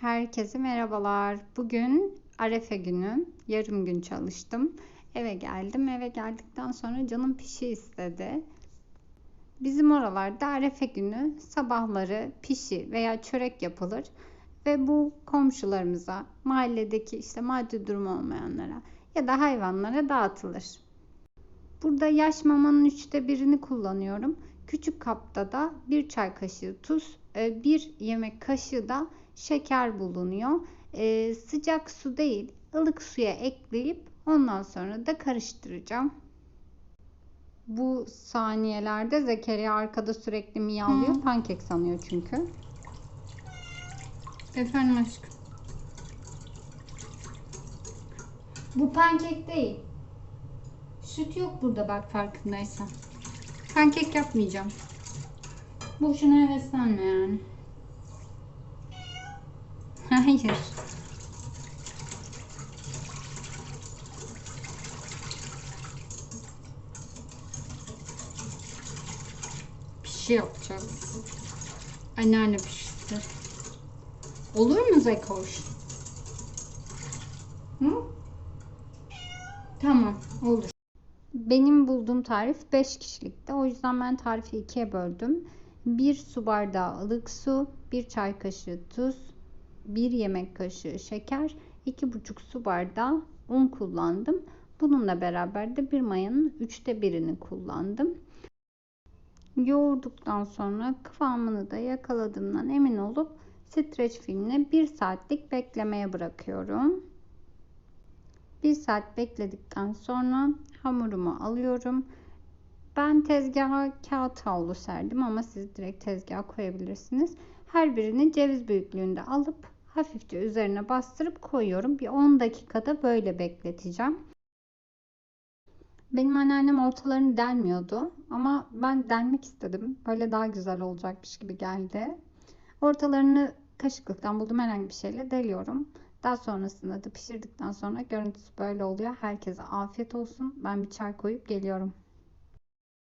Herkese merhabalar. Bugün Arefe günü. Yarım gün çalıştım. Eve geldim. Eve geldikten sonra canım pişi istedi. Bizim oralarda Arefe günü sabahları pişi veya çörek yapılır ve bu komşularımıza, mahalledeki işte maddi durumu olmayanlara ya da hayvanlara dağıtılır. Burada yaş mamanın üçte birini kullanıyorum. Küçük kapta da bir çay kaşığı tuz, e, bir yemek kaşığı da şeker bulunuyor. E, sıcak su değil, ılık suya ekleyip ondan sonra da karıştıracağım. Bu saniyelerde Zekeriya arkada sürekli miyavlıyor. Hı. Pankek sanıyor çünkü. Efendim aşkım. Bu pankek değil. Süt yok burada bak farkındaysan. Pankek yapmayacağım. Boşuna heveslenme yani. Hayır. Pişi yapacağız. Anneanne pişti. Olur mu Zekoş? Hı? Tamam, olur. Benim bulduğum tarif 5 kişilikte. O yüzden ben tarifi ikiye böldüm. 1 su bardağı ılık su, 1 çay kaşığı tuz, 1 yemek kaşığı şeker, 2,5 su bardağı un kullandım. Bununla beraber de bir mayanın üçte birini kullandım. Yoğurduktan sonra kıvamını da yakaladığımdan emin olup streç filmle 1 saatlik beklemeye bırakıyorum. 1 saat bekledikten sonra hamurumu alıyorum. Ben tezgaha kağıt havlu serdim ama siz direkt tezgaha koyabilirsiniz. Her birini ceviz büyüklüğünde alıp hafifçe üzerine bastırıp koyuyorum. Bir 10 dakikada böyle bekleteceğim. Benim anneannem ortalarını delmiyordu ama ben delmek istedim. Böyle daha güzel olacakmış gibi geldi. Ortalarını kaşıklıktan buldum herhangi bir şeyle deliyorum. Daha sonrasında da pişirdikten sonra görüntüsü böyle oluyor. Herkese afiyet olsun. Ben bir çay koyup geliyorum.